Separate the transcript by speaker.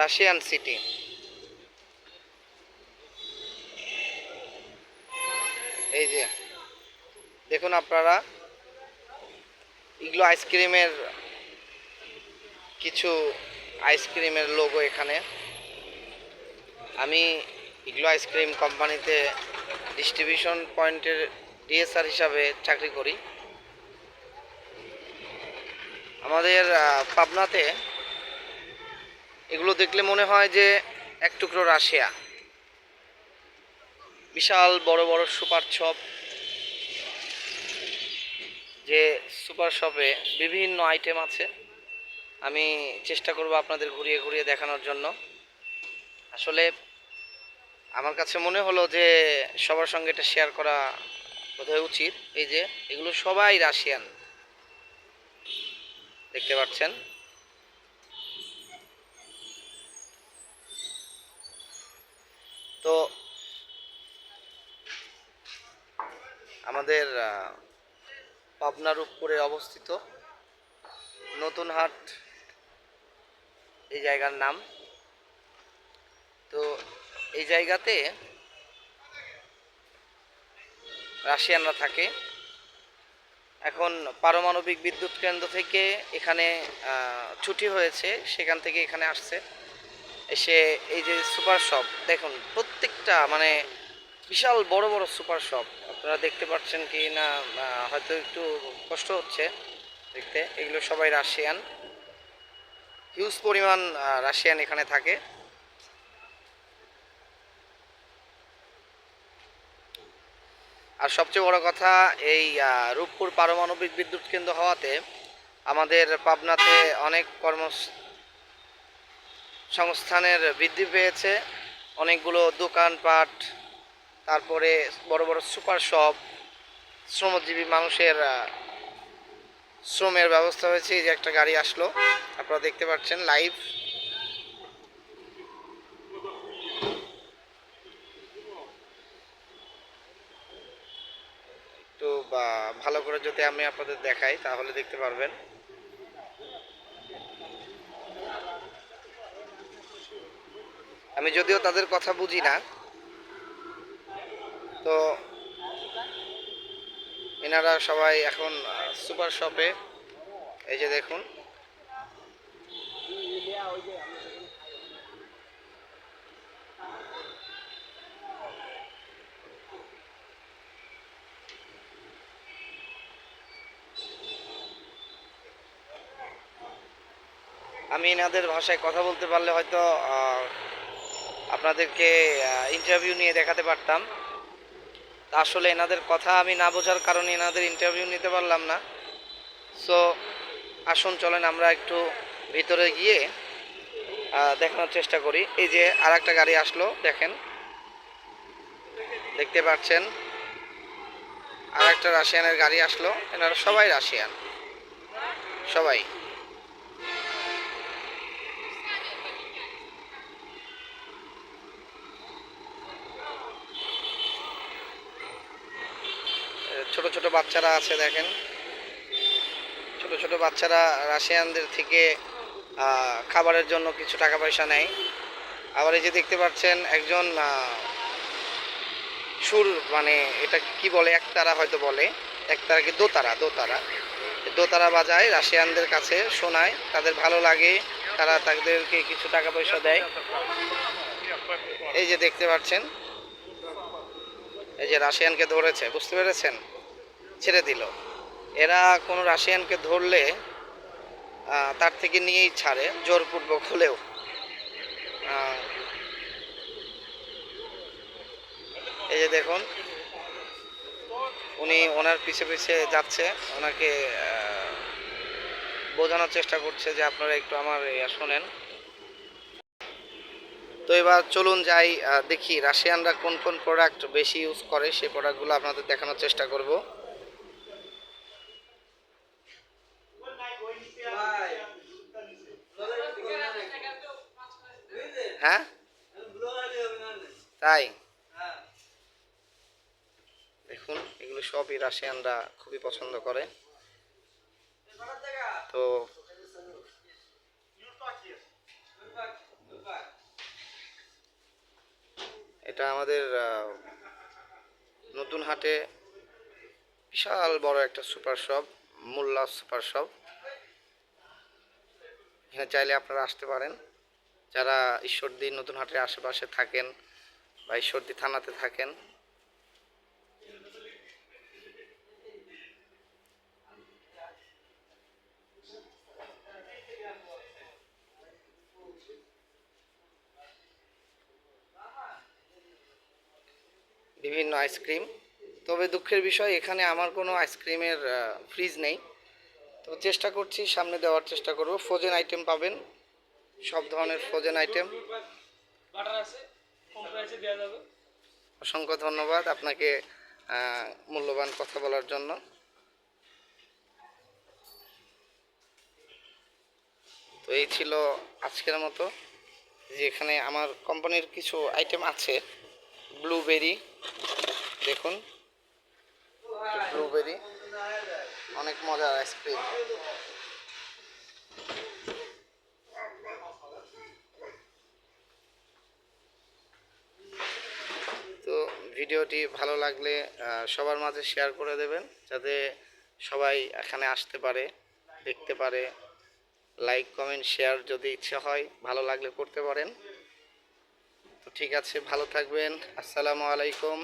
Speaker 1: Russian city. এই যে, দেখুন আপনারা, এগুলো আইসক্রিমের কিছু আইসক্রিমের লোগো এখানে। আমি ইগলো আইসক্রিম কোম্পানিতে ডিস্ট্রিবিউশন পয়েন্টের ডিএসআর হিসাবে চাকরি করি। আমাদের পাবনাতে এগুলো দেখলে মনে হয় যে এক টুকরো রাশিয়া। বিশাল, বড় বড় সুপার শপ। যে সুপার শপে বিভিন্ন আইটেম আছে। আমি চেষ্টা করব আপনাদের ঘুরিয়ে ঘুরিয়ে দেখানোর জন্য। আসলে আমার কাছে মনে হলো যে সবার সঙ্গে এটা শেয়ার করা বোধহয় উচিত। এই যে, এগুলো সবাই রাশিয়ান। দেখতে পাচ্ছেন? তো আমাদের পাবনার উপরে অবস্থিত নতুন হাট এই জায়গার নাম। তো এই জায়গাতে রাশিয়ানরা থাকে। এখন পারমাণবিক বিদ্যুৎ কেন্দ্র থেকে এখানে ছুটি হয়েছে, সেখান থেকে এখানে আসছে। এসে এই যে সুপার শপ, দেখুন প্রত্যেকটা মানে বিশাল বড় বড় সুপার শপ। আপনারা দেখতে পাচ্ছেন কি না হয়তো একটু কষ্ট হচ্ছে দেখতে। এগুলো সবাই রাশিয়ান। হিউজ পরিমাণ রাশিয়ান এখানে থাকে। আর সবচেয়ে বড় কথা, এই রূপপুর পারমাণবিক বিদ্যুৎ কেন্দ্র হওয়াতে আমাদের পাবনাতে অনেক কর্ম সংস্থানের বৃদ্ধি পেয়েছে। অনেকগুলো দোকানপাট তারপরে বড় বড় সুপার শপ, শ্রমজীবী মানুষের শ্রমের ব্যবস্থা হয়েছে। এই যে একটা গাড়ি আসলো, আপনারা দেখতে পাচ্ছেন লাইভ। একটু ভালো করে যদি আমি আপনাদের দেখাই, তাহলে দেখতে পারবেন। আমি যদিও তাদের কথা বুঝি না, তো এনারা সবাই এখন সুপার শপে। এই যে দেখুন। আমি এনাদের ভাষায় কথা বলতে পারলে হয়তো আপনাদেরকে ইন্টারভিউ নিয়ে দেখাতে পারতাম। আসলে এনাদের কথা আমি না বোঝার কারণে এনাদের ইন্টারভিউ নিতে পারলাম না। সো আসুন, চলেন আমরা একটু ভিতরে গিয়ে দেখানোর চেষ্টা করি। এই যে আর একটা গাড়ি আসলো, দেখেন। দেখতে পাচ্ছেন। আর একটা রাশিয়ানের গাড়ি আসলো। এনারা সবাই রাশিয়ান সবাই। ছোট ছোট বাচ্চারা আছে, দেখেন। ছোট ছোট বাচ্চারা রাশিয়ানদের থেকে খাবারের জন্য কিছু টাকা পয়সা নেয়। আবার এই যে দেখতে পাচ্ছেন একজন সুর মানে এটা কি বলে, একতারা হয়তো বলে। একতারাকে দোতারা? দোতারা। দোতারা বাজায় রাশিয়ানদের কাছে, শোনায়। তাদের ভালো লাগে, তারা তাদেরকে কিছু টাকা পয়সা দেয়। এই যে দেখতে পাচ্ছেন, এই যে রাশিয়ানকে ধরেছে, বুঝতে পেরেছেন? ছেড়ে দিল। এরা কোনো রাশিয়ানকে ধরলে তার থেকে নিয়েই ছাড়ে, জোরপূর্বক হলেও। এই যে দেখুন, উনি ওনার পিছে পিছে যাচ্ছে, ওনাকে বোঝানোর চেষ্টা করছে যে আপনারা একটু আমার শোনেন। তো এবার চলুন যাই দেখি রাশিয়ানরা কোন কোন প্রোডাক্ট বেশি ইউজ করে সেই প্রোডাক্টগুলো আপনাদের দেখানোর চেষ্টা করব। হ্যাঁ? তাই? দেখুন, এগুলো সবই রাশিয়ানরা খুবই পছন্দ করে। তো এটা আমাদের নতুন হাটে বিশাল বড় একটা super shop, Molla super shop. এখানে চাইলে আপনারা আসতে পারেন। যারা ঈশ্বরদী নতুন হাটের আশেপাশে থাকেন বা ঈশ্বরদী থানাতে থাকেন, বিভিন্ন আইসক্রিম তবে দুঃখের বিষয়, এখানে আমার কোনো আইসক্রিমের ফ্রিজ নেই। তো চেষ্টা করছি, সামনে দেওয়ার চেষ্টা করব। ফ্রোজেন আইটেম পাবেন। সব ধরনের ফ্রোজেন আইটেম অসংখ্য ধন্যবাদ আপনাকে মূল্যবান কথা বলার জন্য। তো এই ছিল আজকের মতো, যেখানে আমার কোম্পানির কিছু আইটেম আছে। ব্লুবেরি দেখুন। ব্লুবেরি অনেক মজার আইসক্রিম তো ভিডিওটি ভালো লাগলে সবার মাঝে শেয়ার করে দেবেন, যাতে সবাই এখানে আসতে পারে, দেখতে পারে। লাইক কমেন্ট শেয়ার যদি ইচ্ছা হয়, ভালো লাগলে করতে পারেন। তো ঠিক আছে, ভালো থাকবেন। আসসালামু আলাইকুম।